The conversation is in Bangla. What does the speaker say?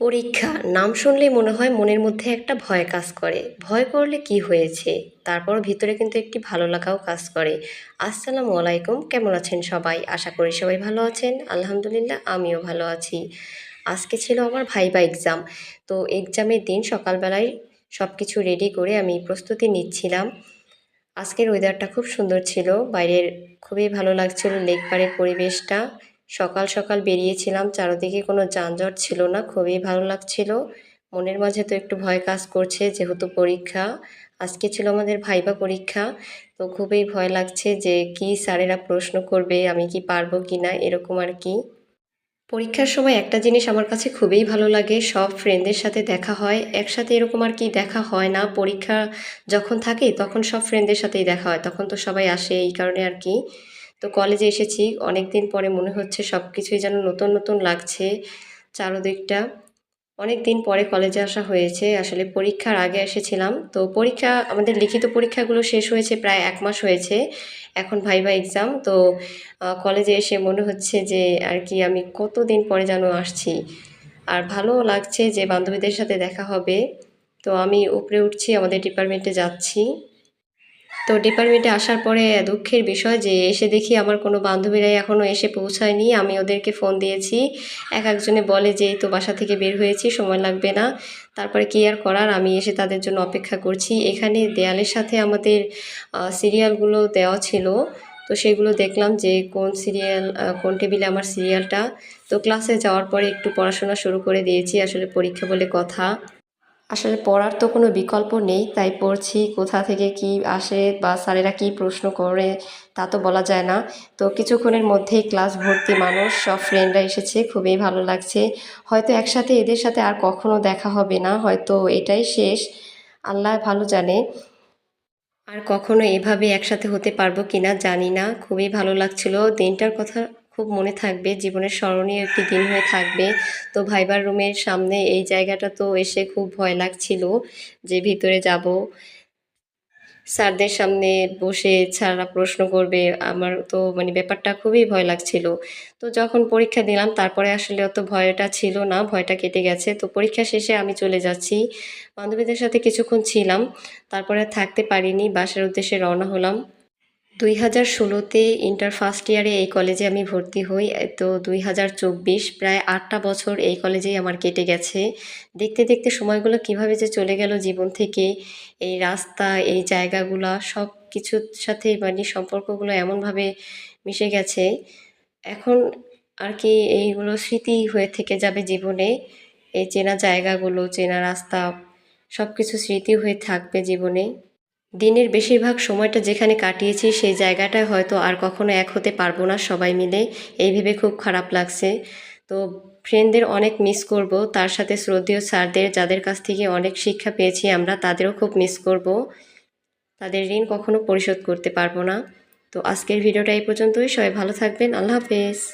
পরীক্ষা। নাম শুনলেই মনে হয় মনের মধ্যে একটা ভয় কাজ করে। ভয় করলে কি হয়েছে? তারপর ভিতরে কিন্তু একটি ভালো লাগাও কাজ করে। আসসালামু আলাইকুম, কেমন আছেন সবাই? আশা করি সবাই ভালো আছেন। আলহামদুলিল্লাহ, আমিও ভালো আছি। আজকে ছিল আমার ভাইবা এক্সাম তো এক্সামের দিন সকালবেলায় সব কিছু রেডি করে আমি প্রস্তুতি নিচ্ছিলাম। আজকের ওয়েদারটা খুব সুন্দর ছিল। বাইরের খুবই ভালো লাগছিল। লেক পাড়ের পরিবেশটা। সকাল সকাল বেরিয়েছিলাম, চারদিকে কোনো যানজট ছিল না, খুবই ভালো লাগছিল। মনের মাঝে তো একটু ভয় কাজ করছে, যেহেতু পরীক্ষা। আজকে ছিল আমাদের ভাইবা পরীক্ষা, তো খুবই ভয় লাগছে যে কি স্যারেরা প্রশ্ন করবে, আমি কি পারব কি না, এরকম আর কি। পরীক্ষার সময় একটা জিনিস আমার কাছে খুবই ভালো লাগে, সব ফ্রেন্ডদের সাথে দেখা হয়, একসাথে এরকম আর কি দেখা হয় না। পরীক্ষা যখন থাকে, তখন সব ফ্রেন্ডদের সাথেই দেখা হয়, তখন তো সবাই আসে এই কারণে আর কি। তো কলেজে এসেছি। অনেক দিন পরে মনে হচ্ছে সব কিছুই যেন নতুন নতুন লাগছে চারোদিকটা। অনেক দিন পরে কলেজে আসা হয়েছে। আসলে পরীক্ষার আগে এসেছিলাম। তো পরীক্ষা, আমাদের লিখিত পরীক্ষাগুলো শেষ হয়েছে প্রায় এক মাস হয়েছে। এখন ভাইবা এক্সাম তো কলেজে এসে মনে হচ্ছে যে আর কি আমি কতদিন পরে যেন আসছি। আর ভালো লাগছে যে বান্ধবীদের সাথে দেখা হবে। তো আমি উপরে উঠছি, আমাদের ডিপার্টমেন্টে যাচ্ছি। তো ডিপার্টমেন্টে আসার পরে দুঃখের বিষয় যে এসে দেখি আমার কোনো বান্ধবীরাই এখনও এসে পৌঁছায়নি। আমি ওদেরকে ফোন দিয়েছি। এক একজনে বলে যে তো বাসা থেকে বের হয়েছি, সময় লাগবে না। তারপরে কি আর করার? আমি এসে তাদের জন্য অপেক্ষা করছি। এখানে দেয়ালের সাথে আমাদের সিরিয়ালগুলো দেওয়া ছিল। তো সেগুলো দেখলাম যে, কোন সিরিয়াল কোন টেবিলে আমার সিরিয়ালটা। তো ক্লাসে যাওয়ার পরে একটু পড়াশোনা শুরু করে দিয়েছি। আসলে পরীক্ষা বলে কথা। আসলে পড়ার তো কোনো বিকল্প নেই, তাই পড়ছি কোথা থেকে কি আসে বা স্যারেরা কি প্রশ্ন করে তা তো বলা যায় না। তো কিছুক্ষণের মধ্যেই ক্লাস ভর্তি মানুষ, সব ফ্রেন্ডরা এসেছে, খুবই ভালো লাগছে। হয়তো একসাথে এদের সাথে আর কখনো দেখা হবে না, হয়তো এটাই শেষ। আল্লাহ ভালো জানে। আর কখনো এভাবে একসাথে হতে পারব কিনা জানি না, খুবই ভালো লাগছিল। দিনটার কথা খুব মনে থাকবে, জীবনের স্মরণীয় একটি দিন হয়ে থাকবে। তো ভাইবার রুমের সামনে এই জায়গাটা তো এসে খুব ভয় লাগছিল যে ভিতরে যাব। স্যারদের সামনে বসে স্যাররা প্রশ্ন করবে, আমার তো মানে ব্যাপারটা খুবই ভয় লাগছিল। তো যখন পরীক্ষা দিলাম, তারপরে আসলে অত ভয়টা ছিল না, ভয়টা কেটে গেছে। তো পরীক্ষা শেষে আমি চলে যাচ্ছি। বান্ধবীদের সাথে কিছুক্ষণ ছিলাম, তারপরে থাকতে পারিনি, বাসার উদ্দেশ্যে রওনা হলাম। দুই হাজার ষোলোতে ইন্টার ফার্স্ট ইয়ারে এই কলেজে আমি ভর্তি হই, তো দুই হাজার চব্বিশ প্রায় আটটা বছর এই কলেজেই আমার কেটে গেছে। দেখতে দেখতে সময়গুলো কীভাবে যে চলে গেল জীবন থেকে, এই রাস্তা, এই জায়গাগুলো সব কিছুর সাথে মানে সম্পর্কগুলো এমনভাবে মিশে গেছে। এখন আর কি এইগুলো স্মৃতি হয়ে থেকে যাবে জীবনে, এই চেনা জায়গাগুলো, চেনা রাস্তা সব কিছু স্মৃতি হয়ে থাকবে জীবনে। দিনের বেশিরভাগ সময়টা যেখানে কাটিয়েছি সেই জায়গাটায় হয়তো আর কখনো এক হতে পারব না সবাই মিলে। এই ভেবে খুব খারাপ লাগছে। তো ফ্রেন্ডদের অনেক মিস করব। তার সাথে শ্রদ্ধেয় স্যারদের যাদের কাছ থেকে অনেক শিক্ষা পেয়েছি আমরা, তাদেরও খুব মিস করব। তাদের ঋণ কখনো পরিশোধ করতে পারব না। তো আজকের ভিডিওটা এই পর্যন্তই। সবাই ভালো থাকবেন। আল্লাহ হাফেজ।